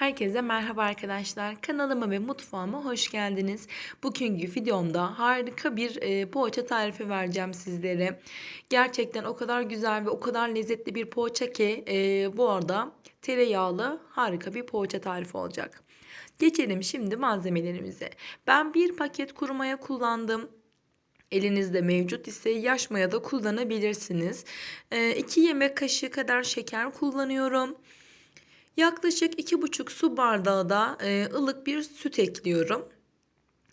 Herkese merhaba arkadaşlar. Kanalıma ve mutfağıma hoş geldiniz. Bugünkü videomda harika bir e, poğaça tarifi vereceğim sizlere. Gerçekten o kadar güzel ve o kadar lezzetli bir poğaça ki e, bu arada tereyağlı harika bir poğaça tarifi olacak. Geçelim şimdi malzemelerimize. Ben bir paket kuru maya kullandım. Elinizde mevcut ise yaş maya da kullanabilirsiniz. 2 yemek kaşığı kadar şeker kullanıyorum. Yaklaşık 2,5 su bardağı da e, ılık bir süt ekliyorum.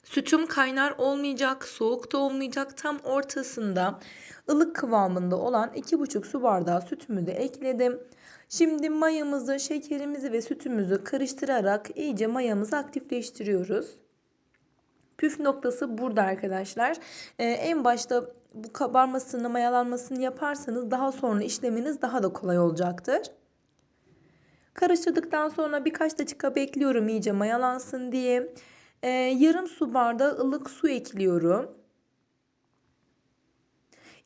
Sütüm kaynar olmayacak, soğuk da olmayacak. Tam ortasında ılık kıvamında olan 2,5 su bardağı sütümü de ekledim. Şimdi mayamızı, şekerimizi ve sütümüzü karıştırarak iyice mayamızı aktifleştiriyoruz. Püf noktası burada arkadaşlar. Ee, en başta bu kabarmasını, mayalanmasını yaparsanız daha sonra işleminiz daha da kolay olacaktır. Karıştırdıktan sonra birkaç dakika bekliyorum iyice mayalansın diye. Ee, yarım su bardağı ılık su ekliyorum.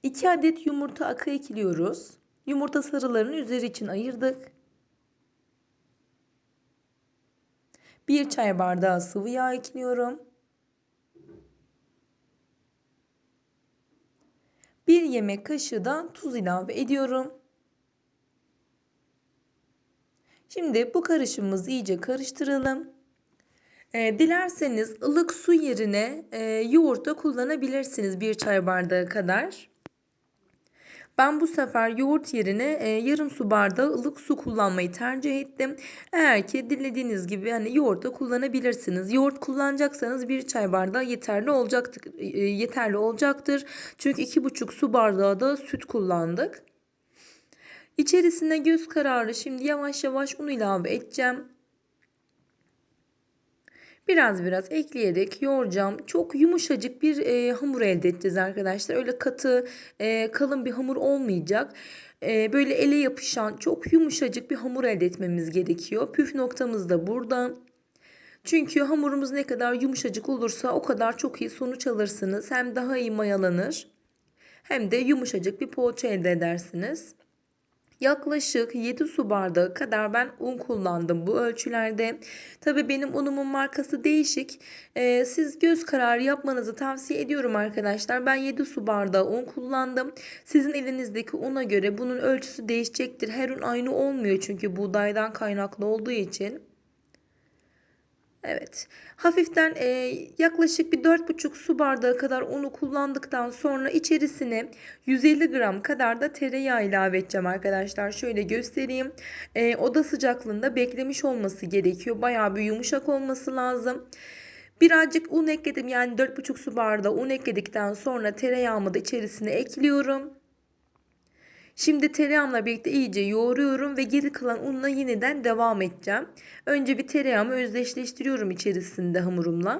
2 adet yumurta akı ekliyoruz. Yumurta sarılarını üzeri için ayırdık. 1 çay bardağı sıvı yağ ekliyorum. 1 yemek kaşığı da tuz ilave ediyorum. Şimdi bu karışımımızı iyice karıştıralım. E, dilerseniz ılık su yerine e, yoğurt da kullanabilirsiniz bir çay bardağı kadar. Ben bu sefer yoğurt yerine e, yarım su bardağı ılık su kullanmayı tercih ettim. Eğer ki dilediğiniz gibi hani yoğurt da kullanabilirsiniz. Yoğurt kullanacaksanız bir çay bardağı yeterli olacaktır. E, yeterli olacaktır. Çünkü iki buçuk su bardağı da süt kullandık. İçerisine göz kararı şimdi yavaş yavaş un ilave edeceğim. Biraz biraz ekleyerek yoğuracağım. Çok yumuşacık bir e, hamur elde edeceğiz arkadaşlar. Öyle katı, e, kalın bir hamur olmayacak. E, böyle ele yapışan çok yumuşacık bir hamur elde etmemiz gerekiyor. Püf noktamız da burada. Çünkü hamurumuz ne kadar yumuşacık olursa o kadar çok iyi sonuç alırsınız. Hem daha iyi mayalanır hem de yumuşacık bir poğaça elde edersiniz. Yaklaşık 7 su bardağı kadar ben un kullandım bu ölçülerde. Tabii benim unumun markası değişik. Ee, siz göz kararı yapmanızı tavsiye ediyorum arkadaşlar. Ben 7 su bardağı un kullandım. Sizin elinizdeki una göre bunun ölçüsü değişecektir. Her un aynı olmuyor çünkü buğdaydan kaynaklı olduğu için. Evet. Hafiften e, yaklaşık bir 4,5 su bardağı kadar unu kullandıktan sonra içerisine 150 gram kadar da tereyağı ilave edeceğim arkadaşlar. Şöyle göstereyim. E, oda sıcaklığında beklemiş olması gerekiyor. Bayağı bir yumuşak olması lazım. Birazcık un ekledim yani 4,5 su bardağı un ekledikten sonra tereyağımı da içerisine ekliyorum. Şimdi tereyağımla birlikte iyice yoğuruyorum ve geri kalan unla yeniden devam edeceğim. Önce bir tereyağımı özdeşleştiriyorum içerisinde hamurumla.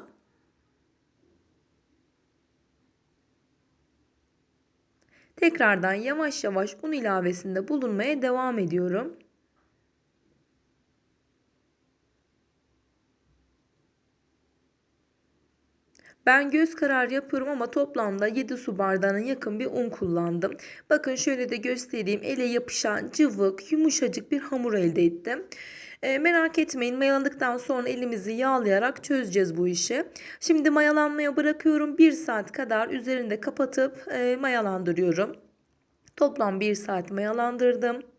Tekrardan yavaş yavaş un ilavesinde bulunmaya devam ediyorum. Ben göz kararı yapıyorum ama toplamda 7 su bardağına yakın bir un kullandım. Bakın şöyle de göstereyim. Ele yapışan cıvık, yumuşacık bir hamur elde ettim. E, merak etmeyin mayalandıktan sonra elimizi yağlayarak çözeceğiz bu işi. Şimdi mayalanmaya bırakıyorum. 1 saat kadar üzerinde kapatıp e, mayalandırıyorum. Toplam 1 saat mayalandırdım.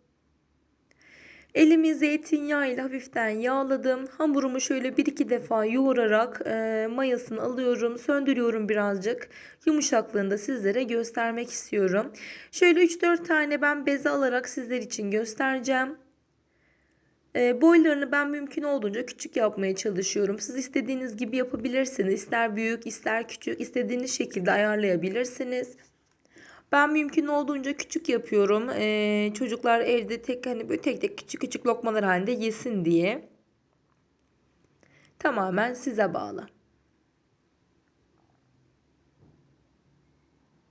Elimi zeytinyağı ile hafiften yağladım. Hamurumu şöyle bir iki defa yoğurarak e, mayasını alıyorum. Söndürüyorum birazcık. Yumuşaklığını da sizlere göstermek istiyorum. Şöyle 3-4 tane ben beze alarak sizler için göstereceğim. E, boylarını ben mümkün olduğunca küçük yapmaya çalışıyorum. Siz istediğiniz gibi yapabilirsiniz. İster büyük ister küçük istediğiniz şekilde ayarlayabilirsiniz. Ben mümkün olduğunca küçük yapıyorum. Ee, çocuklar evde tek hani böyle tek tek küçük küçük lokmalar halinde yesin diye. Tamamen size bağlı.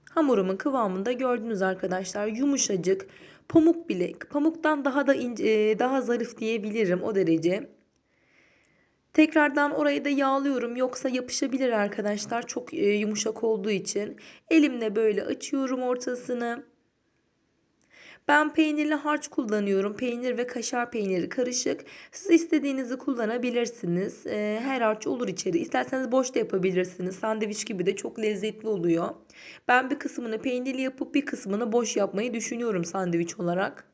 Hamurumun kıvamında gördünüz arkadaşlar yumuşacık pamuk bile pamuktan daha da ince, daha zarif diyebilirim o derece. Tekrardan orayı da yağlıyorum yoksa yapışabilir arkadaşlar çok e, yumuşak olduğu için. Elimle böyle açıyorum ortasını. Ben peynirli harç kullanıyorum. Peynir ve kaşar peyniri karışık. Siz istediğinizi kullanabilirsiniz. Ee, her harç olur içeri. İsterseniz boş da yapabilirsiniz. Sandviç gibi de çok lezzetli oluyor. Ben bir kısmını peynirli yapıp bir kısmını boş yapmayı düşünüyorum sandviç olarak.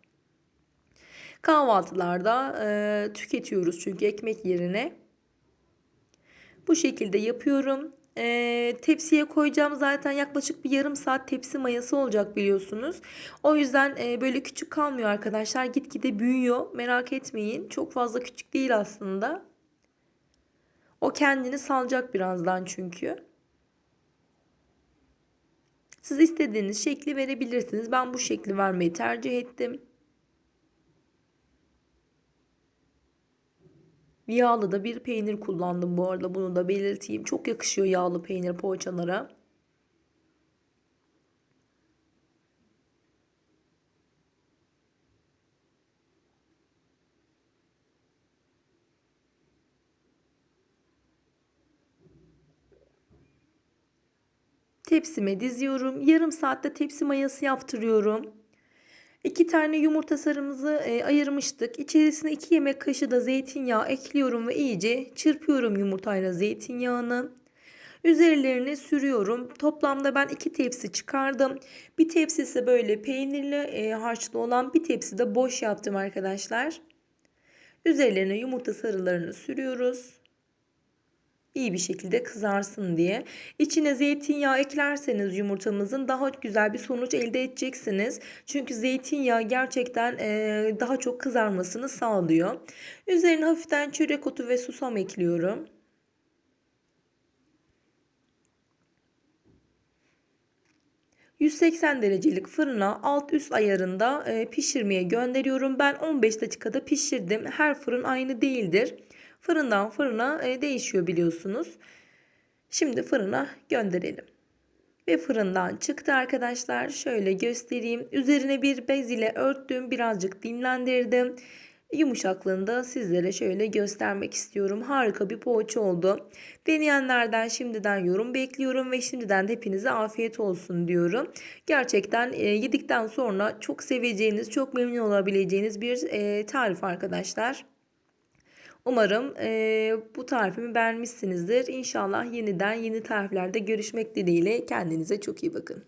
Kahvaltılarda e, tüketiyoruz çünkü ekmek yerine. Bu şekilde yapıyorum. E, tepsiye koyacağım zaten yaklaşık bir yarım saat tepsi mayası olacak biliyorsunuz. O yüzden e, böyle küçük kalmıyor arkadaşlar. Gitgide büyüyor. Merak etmeyin. Çok fazla küçük değil aslında. O kendini salacak birazdan çünkü. Siz istediğiniz şekli verebilirsiniz. Ben bu şekli vermeyi tercih ettim. Yağlı da bir peynir kullandım bu arada. Bunu da belirteyim. Çok yakışıyor yağlı peynir poğaçalara. Tepsime diziyorum. Yarım saatte tepsi mayası yaptırıyorum. İki tane yumurta sarımızı e, ayırmıştık. İçerisine iki yemek kaşığı da zeytinyağı ekliyorum ve iyice çırpıyorum yumurtayla zeytinyağını. Üzerlerini sürüyorum. Toplamda ben iki tepsi çıkardım. Bir tepsisi böyle peynirli e, harçlı olan bir tepsi de boş yaptım arkadaşlar. Üzerlerine yumurta sarılarını sürüyoruz iyi bir şekilde kızarsın diye. İçine zeytinyağı eklerseniz yumurtamızın daha güzel bir sonuç elde edeceksiniz. Çünkü zeytinyağı gerçekten e, daha çok kızarmasını sağlıyor. Üzerine hafiften çörek otu ve susam ekliyorum. ...180 derecelik fırına alt üst ayarında e, pişirmeye gönderiyorum. Ben 15 dakikada pişirdim. Her fırın aynı değildir. Fırından fırına e, değişiyor biliyorsunuz. Şimdi fırına gönderelim. Ve fırından çıktı arkadaşlar. Şöyle göstereyim. Üzerine bir bez ile örttüm. Birazcık dinlendirdim. Yumuşaklığını da sizlere şöyle göstermek istiyorum. Harika bir poğaça oldu. Deneyenlerden şimdiden yorum bekliyorum ve şimdiden de hepinize afiyet olsun diyorum. Gerçekten e, yedikten sonra çok seveceğiniz, çok memnun olabileceğiniz bir e, tarif arkadaşlar. Umarım e, bu tarifimi beğenmişsinizdir. İnşallah yeniden yeni tariflerde görüşmek dileğiyle kendinize çok iyi bakın.